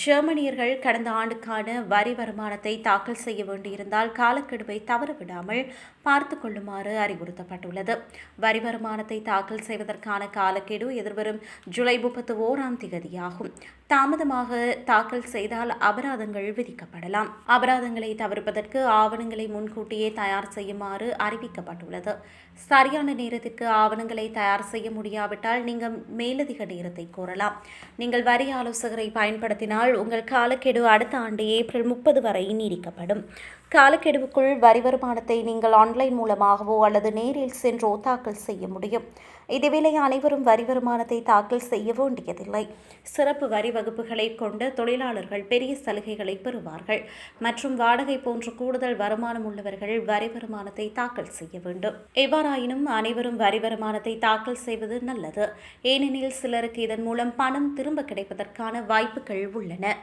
ஜெர்மனியர்கள் கடந்த ஆண்டுக்கான வரி வருமானத்தை தாக்கல் செய்ய வேண்டியிருந்தால் காலக்கெடுவை தவறவிடாமல் பார்த்து கொள்ளுமாறு அறிவுறுத்தப்பட்டுள்ளது. வரி வருமானத்தை தாக்கல் செய்வதற்கான காலக்கெடு எதிர்வரும் ஜூலை முப்பத்தி ஓராம் திகதியாகும் தாமதமாக தாக்கல் செய்தால் அபராதங்கள் விதிக்கப்படலாம். அபராதங்களை தவிர்ப்பதற்கு ஆவணங்களை முன்கூட்டியே தயார் செய்யுமாறு அறிவிக்கப்பட்டுள்ளது. சரியான நேரத்திற்கு ஆவணங்களை தயார் செய்ய முடியாவிட்டால் நீங்கள் மேலதிக நேரத்தை கோரலாம். நீங்கள் வரி ஆலோசகரை பயன்படுத்தினால் உங்கள் காலக்கெடு அடுத்த ஆண்டு ஏப்ரல் முப்பது வரை நீடிக்கப்படும். காலக்கெடுவுக்குள் வரி வருமானத்தை நீங்கள் ஆன்லைன் மூலமாகவோ அல்லது நேரில் சென்றோ தாக்கல் செய்ய முடியும். இதேவேளை அனைவரும் வரி வருமானத்தை தாக்கல் செய்ய வேண்டியதில்லை. சிறப்பு வரி வகுப்புகளை கொண்ட தொழிலாளர்கள் பெரிய சலுகைகளை பெறுவார்கள். மற்றும் வாடகை போன்ற கூடுதல் வருமானம் உள்ளவர்கள் வரி வருமானத்தை தாக்கல் செய்ய வேண்டும். எவ்வாறாயினும் அனைவரும் வரி வருமானத்தை தாக்கல் செய்வது நல்லது. ஏனெனில் சிலருக்கு இதன் மூலம் பணம் திரும்ப கிடைப்பதற்கான வாய்ப்புகள் உள்ளன